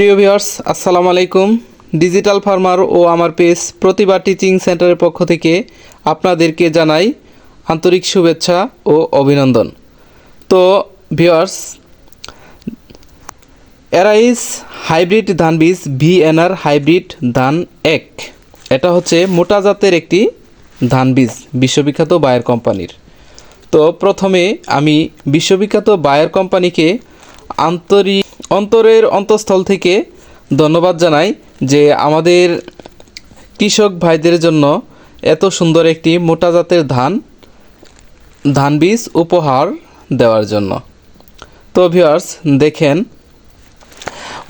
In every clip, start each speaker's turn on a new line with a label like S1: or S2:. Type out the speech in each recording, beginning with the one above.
S1: প্রিয় ভিউয়ার্স, আসসালামু আলাইকুম। ডিজিটাল ফার্মার ও আমার পেজ প্রতিভা টিচিং সেন্টারের পক্ষ থেকে আপনাদেরকে জানাই আন্তরিক শুভেচ্ছা ও অভিনন্দন। তো ভিউয়ার্স, এরাইস হাইব্রিড ধান বীজ ভিএনআর হাইব্রিড ধান এক। এটা হচ্ছে মোটা জাতের একটি ধান বীজ, বিশ্ববিখ্যাত বায়ার কোম্পানির। তো প্রথমে আমি বিশ্ববিখ্যাত বায়ার কোম্পানিকে আন্তরিক অন্তরের অন্তঃস্থল থেকে ধন্যবাদ জানাই যে আমাদের কৃষক ভাইদের জন্য এত সুন্দর একটি মোটা জাতের ধান ধান বীজ উপহার দেওয়ার জন্য। তো ভিউয়ার্স দেখেন,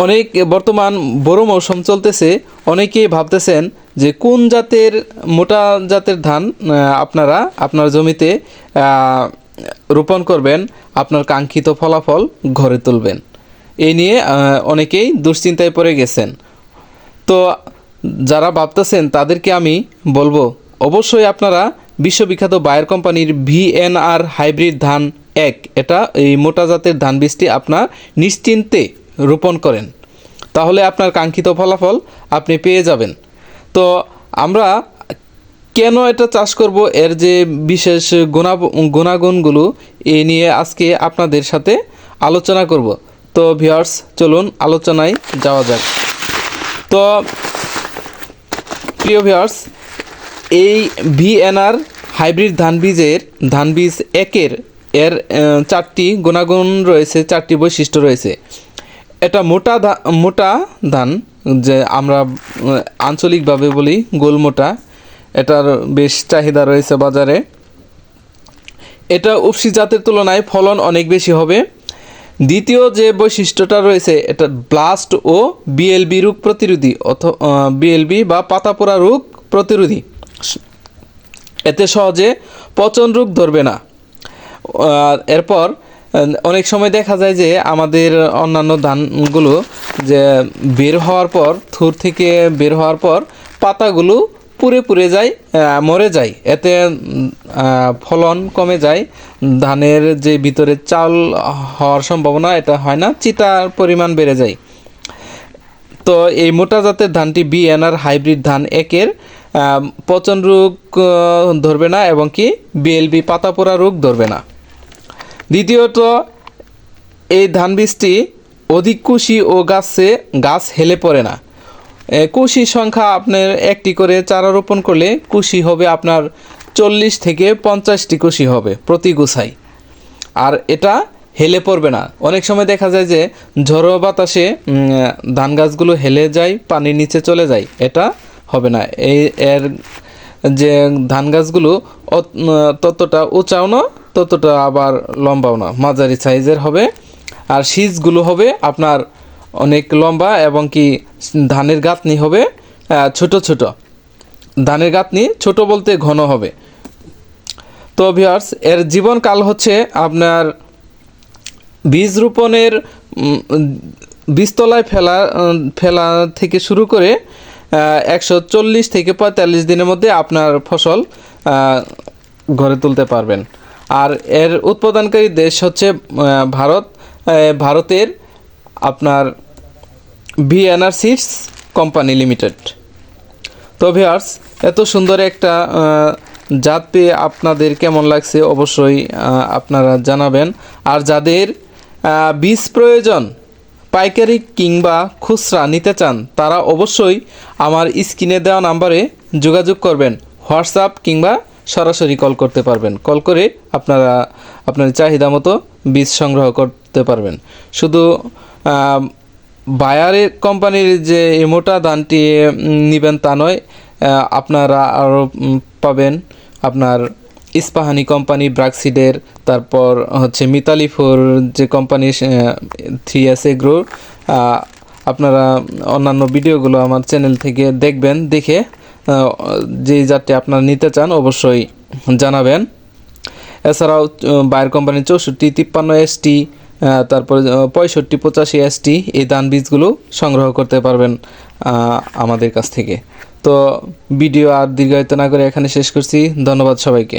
S1: অনেক বর্তমান বড় মৌসুম চলতেছে, অনেকেই ভাবতেছেন যে কোন জাতের, মোটা জাতের ধান আপনারা, আপনার জমিতে রোপণ করবেন, আপনার কাঙ্ক্ষিত ফলাফল ঘরে তুলবেন। এই নিয়ে অনেকেই দুশ্চিন্তায় পড়ে গেছেন। তো যারা ভাবতেছেন, তাদেরকে আমি বলব, অবশ্যই আপনারা বিশ্ববিখ্যাত বায়ার কোম্পানির ভিএনআর হাইব্রিড ধান এক, এটা এই মোটা জাতের ধান বীজটি আপনার নিশ্চিন্তে রোপণ করেন। তাহলে আপনার কাঙ্ক্ষিত ফলাফল আপনি পেয়ে যাবেন। তো আমরা কেন এটা চাষ করব? এর যে বিশেষ গুণা, গুণাগুণগুলো এই নিয়ে আজকে আপনাদের সাথে আলোচনা করব। তো ভিউয়ার্স, চলুন আলোচনায় যাওয়া যাক। তো প্রিয় ভিউয়ার্স, এই ভিএনআর হাইব্রিড ধান বীজের, ধান বীজ একের, এর চারটি গুণাগুণ রয়েছে, চারটি বৈশিষ্ট্য রয়েছে। এটা মোটা মোটা ধান, যে আমরা আঞ্চলিকভাবে বলি গোল মোটা এটার বেশ চাহিদা রয়েছে বাজারে। এটা উপসি জাতের তুলনায় ফলন অনেক বেশি হবে। দ্বিতীয় যে বৈশিষ্ট্যটা রয়েছে, এটা ব্লাস্ট ও বিএলবি রোগ প্রতিরোধী অথ বিএলবি বা পাতাপোড়া রোগ প্রতিরোধী। এতে সহজে পচন রোগ ধরবে না। এরপর, অনেক সময় দেখা যায় যে আমাদের অন্যান্য ধানগুলো যে বের হওয়ার পর, থুর থেকে বের হওয়ার পর পাতাগুলো পুড়ে পুড়ে যায় মরে যায়। এতে ফলন কমে যায়। ধানের যে ভিতরে চাল হওয়ার সম্ভাবনা, এটা হয় না। চিটার পরিমাণ বেড়ে যায়। তো এই মোটা জাতের ধানটি বিএনআর হাইব্রিড ধান একের পচন রোগ ধরবে না এবং কি বিএলবি পাতা পোড়া রোগ ধরবে না। দ্বিতীয়ত, এই ধান বীজটি অধিক কুশি ও গাছে, গাছ হেলে পড়ে না। কুশি সংখ্যা আপনার একটি করে চারা রোপণ করলে কুশি হবে আপনার চল্লিশ থেকে পঞ্চাশটি কুশি হবে প্রতি গুছাই আর এটা হেলে পড়বে না। অনেক সময় দেখা যায় যে ঝড়ো বাতাসে ধান গাছগুলো হেলে যায়, পানির নিচে চলে যায়। এটা হবে না। এই এর যে ধান গাছগুলো ততটা উঁচাও না, ততটা আবার লম্বাও না। মাঝারি সাইজের হবে। আর শীষগুলো হবে আপনার অনেক লম্বা এবং কি ধানের গাঁথনি হবে ছোট ছোট। ধানের গাঁথনি ছোট বলতে ঘন হবে। তো ভিউয়ার্স এর জীবনকাল হচ্ছে আপনার বীজ রোপণের বীজতলায় ফেলা ফেলা থেকে শুরু করে একশো চল্লিশ থেকে পঁয়তাল্লিশ দিনের মধ্যে আপনার ফসল ঘরে তুলতে পারবেন। আর এর উৎপাদনকারী দেশ হচ্ছে ভারত। ভারতের আপনার ভিএনআর সিডস কোম্পানি লিমিটেড তো ভিউয়ার্স এত সুন্দর একটা জাত পেয়ে আপনাদের কেমন লাগছে অবশ্যই আপনারা জানাবেন। আর যাদের বীজ প্রয়োজন, পাইকারি কিংবা খুচরা নিতে চান, তারা অবশ্যই আমার স্ক্রিনে দেওয়া নাম্বারে যোগাযোগ করবেন, হোয়াটসঅ্যাপ কিংবা সরাসরি কল করতে পারবেন। কল করে আপনারা, আপনার চাহিদা মতো বীজ সংগ্রহ করতে পারবেন। শুধু বায়ারের কোম্পানির যে এই মোটা ধানটি উম, নিবেন তা নয়। আপনারা আরও পাবেন আপনার ইস্পাহানি কোম্পানি ব্রাকসিডের তারপর হচ্ছে মিতালিফোর যে কোম্পানি থ্রি এস এগ্রো। আপনারা অন্যান্য ভিডিওগুলো আমার চ্যানেল থেকে দেখবেন দেখে যে জাতটি আপনারা নিতে চান অবশ্যই জানাবেন। এছাড়াও বায়ার কোম্পানির চৌষট্টি তিপ্পান্ন এসটি তারপরে পঁয়ষট্টি, পঁচাশি এসটি এই দান বীজগুলো সংগ্রহ করতে পারবেন আমাদের কাছ থেকে। তো ভিডিও আর দীর্ঘায়িত না করে এখানে শেষ করছি। ধন্যবাদ সবাইকে।